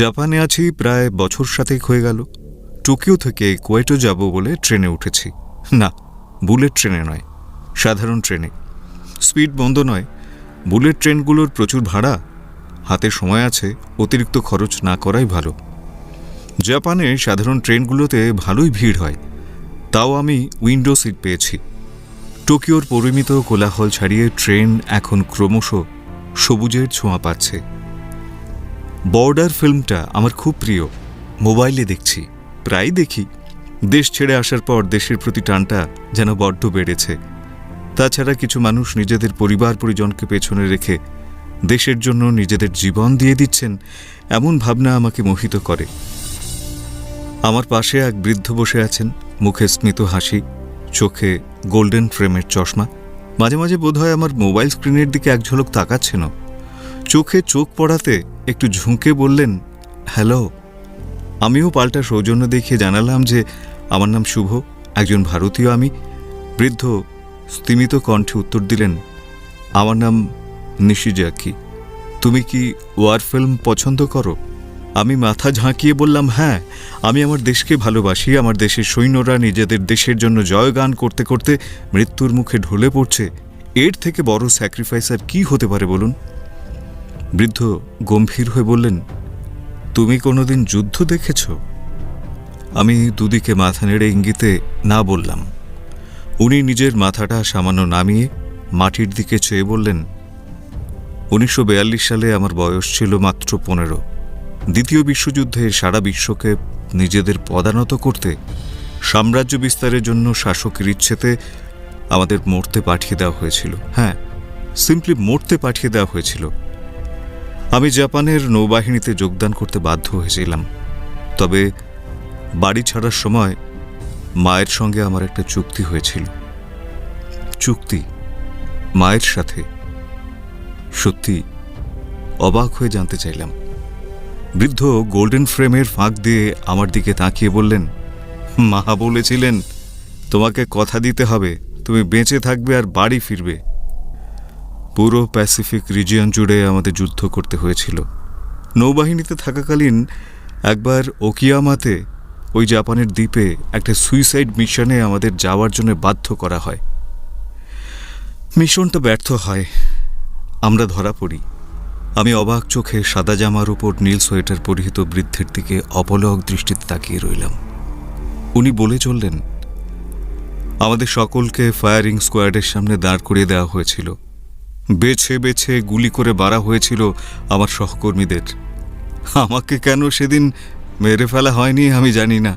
জাপানে আছি, প্রায় বছর সাতেক হয়ে গেল। টোকিও থেকে কোয়েটো যাব বলে ট্রেনে উঠেছি। না, বুলেট ট্রেনে নয়, সাধারণ ট্রেনে। স্পিড বন্ধ নয়, বুলেট ট্রেনগুলোর প্রচুর ভাড়া। হাতে সময় আছে, অতিরিক্ত খরচ না করাই ভালো। জাপানে সাধারণ ট্রেনগুলোতে ভালোই ভিড় হয়, তাও আমি উইন্ডো সিট পেয়েছি। টোকিওর পরিমিত কোলাহল ছাড়িয়ে ট্রেন এখন ক্রমশ সবুজের ছোঁয়া পাচ্ছে। বর্ডার ফিল্মটা আমার খুব প্রিয়। মোবাইলে দেখছি। প্রায় দেখি। দেশ ছেড়ে আসার পর দেশের প্রতি টানটা যেন বড্ড বেড়েছে। তাছাড়া কিছু মানুষ নিজেদের পরিবার পরিজনকে পেছনে রেখে দেশের জন্য নিজেদের জীবন দিয়ে দিচ্ছেন, এমন ভাবনা আমাকে মোহিত করে। আমার পাশে এক বৃদ্ধ বসে আছেন, মুখে স্মিত হাসি, চোখে গোল্ডেন ফ্রেমের চশমা। মাঝে মাঝে বোধহয় আমার মোবাইল স্ক্রিনের দিকে এক ঝলক তাকাচ্ছেন চোখে চোখ পড়াতে একটু ঝুঁকে বললেন, হ্যালো, আমিও পাল্টা সৌজন্য দেখিয়ে জানালাম যে আমার নাম শুভ, একজন ভারতীয় আমি। বৃদ্ধ স্তিমিত কণ্ঠে উত্তর দিলেন, আমার নাম নিশিজাকি তুমি কি ওয়ার ফিল্ম পছন্দ করো? আমি মাথা ঝাঁকিয়ে বললাম হ্যাঁ আমি আমার দেশকে ভালোবাসি, আমার দেশের সৈন্যরা নিজেদের দেশের জন্য জয়গান করতে করতে মৃত্যুর মুখে ঢলে পড়ছে। এর থেকে বড় স্যাক্রিফাইস আর কি হতে পারে বলুন? বৃদ্ধ গম্ভীর হয়ে বললেন, তুমি কোনোদিন যুদ্ধ দেখেছ? আমি দুদিকে মাথা নেড়ে ইঙ্গিতে না বললাম। উনি নিজের মাথাটা সামান্য নামিয়ে মাটির দিকে চেয়ে বললেন, উনিশশো সালে আমার বয়স ছিল মাত্র পনেরো। দ্বিতীয় বিশ্বযুদ্ধে সারা বিশ্বকে নিজেদের পদানত করতে, সাম্রাজ্য বিস্তারের জন্য শাসকের ইচ্ছেতে আমাদের মরতে পাঠিয়ে দেওয়া হয়েছিল। হ্যাঁ সিম্পলি মরতে পাঠিয়ে দেওয়া হয়েছিল। আমি জাপানের নৌবাহিনীতে যোগদান করতে বাধ্য হয়েছিলাম। তবে বাড়ি ছাড়ার সময় মায়ের সঙ্গে আমার একটা চুক্তি হয়েছিল। চুক্তি মায়ের সাথে। সত্যি অবাক হয়ে জানতে চাইলাম। বৃদ্ধ গোল্ডেন ফ্রেমের ফাঁক দিয়ে আমার দিকে তাকিয়ে বললেন, মা বলেছিলেন, তোমাকে কথা দিতে হবে, তুমি বেঁচে থাকবে আর বাড়ি ফিরবে। পুরো প্যাসিফিক রিজিয়ন জুড়ে আমাদের যুদ্ধ করতে হয়েছিল। নৌবাহিনীতে থাকাকালীন একবার ওকিয়ামাতে ওই জাপানের দ্বীপে একটা সুইসাইড মিশনে আমাদের যাওয়ার জন্য বাধ্য করা হয়। মিশনটা ব্যর্থ হয়। আমরা ধরা পড়ি। আমি অবাক চোখে সাদা জামার উপর নীল সোয়েটার পরিহিত বৃদ্ধের দিকে অপলক দৃষ্টিতে তাকিয়ে রইলাম। উনি বলে চললেন, আমাদের সকলকে ফায়ারিং স্কোয়াডের সামনে দাঁড় করিয়ে দেওয়া হয়েছিল। বেছে বেছে গুলি করে বাড়া হয়েছিল আমার সহকর্মীদের। আমাকে কেন সেদিন মেরে ফেলা হয়নি আমি জানি না।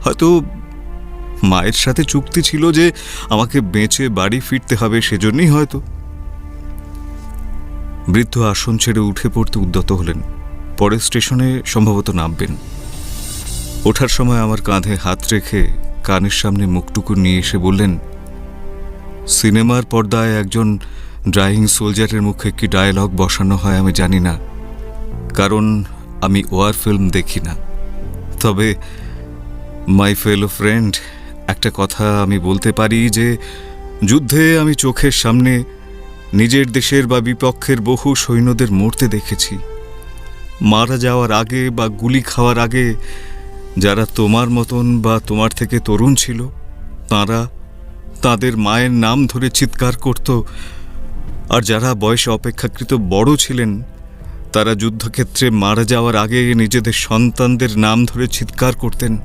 হয়তো মায়ের সাথে চুক্তি ছিল যে আমাকে বেঁচে বাড়ি ফিরতে হবে সেজন্যই হয়তো। বৃদ্ধ আসন ছেড়ে উঠে পড়তে উদ্যত হলেন। পরে স্টেশনে সম্ভবত নামবেন। ওঠার সময় আমার কাঁধে হাত রেখে কানের সামনে মুখটুকু নিয়ে এসে বললেন, সিনেমার পর্দায় একজন ড্রাইভিং সোলজারের মুখে কি ডায়ালগ বসানো হয় আমি জানি না, কারণ আমি ওয়ার ফিল্ম দেখি না। তবে মাই ফেলো ফ্রেন্ড একটা কথা আমি বলতে পারি যে, যুদ্ধে আমি চোখের সামনে নিজের দেশের বা বিপক্ষের বহু সৈন্যদের মরতে দেখেছি। মারা যাওয়ার আগে বা গুলি খাওয়ার আগে যারা তোমার মতন বা তোমার থেকে তরুণ ছিল, তারা তাদের মায়ের নাম ধরে চিৎকার করত আর যারা বয়সে অপেক্ষাকৃত বড় ছিলেন, তারা যুদ্ধক্ষেত্রে মারা যাওয়ার আগে নিজেদের সন্তানদের নাম ধরে চিৎকার করতেন।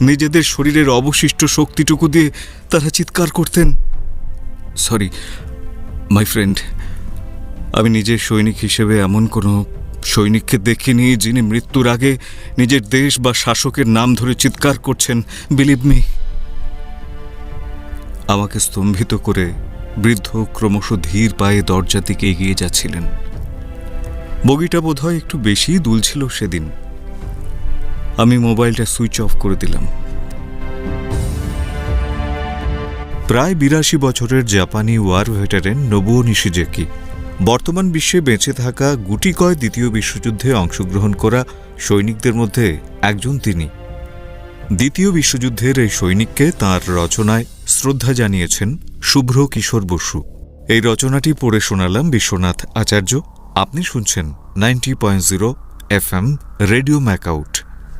নিজেদের শরীরের অবশিষ্ট শক্তিটুকু দিয়ে তারা চিৎকার করতেন। সরি মাই ফ্রেন্ড আমি নিজের সৈনিক হিসেবে এমন কোনো সৈনিককে দেখিনি যিনি মৃত্যুর আগে নিজের দেশ বা শাসকের নাম ধরে চিৎকার করছেন। বিলিভ মি আমাকে স্তম্ভিত করে বৃদ্ধ ক্রমশ ধীর পায়ে দরজার দিকে এগিয়ে যাচ্ছিলেন। বগিটা বোধহয় একটু বেশিই দুলছিল সেদিন। আমি মোবাইলটা সুইচ অফ করে দিলাম। প্রায় বিরাশি বছরের জাপানি ওয়ার ভেটারেন নবুও নিশিজেকি। বর্তমান বিশ্বে বেঁচে থাকা গুটি কয় দ্বিতীয় বিশ্বযুদ্ধে অংশগ্রহণ করা সৈনিকদের মধ্যে একজন তিনি। দ্বিতীয় বিশ্বযুদ্ধের এই সৈনিককে তার রচনায় শ্রদ্ধা জানিয়েছেন শুভ্র কিশোর বসু। এই রচনাটি পড়ে শোনালাম বিশ্বনাথ আচার্য। আপনি শুনছেন ninety point zero F M radio MAKAUT.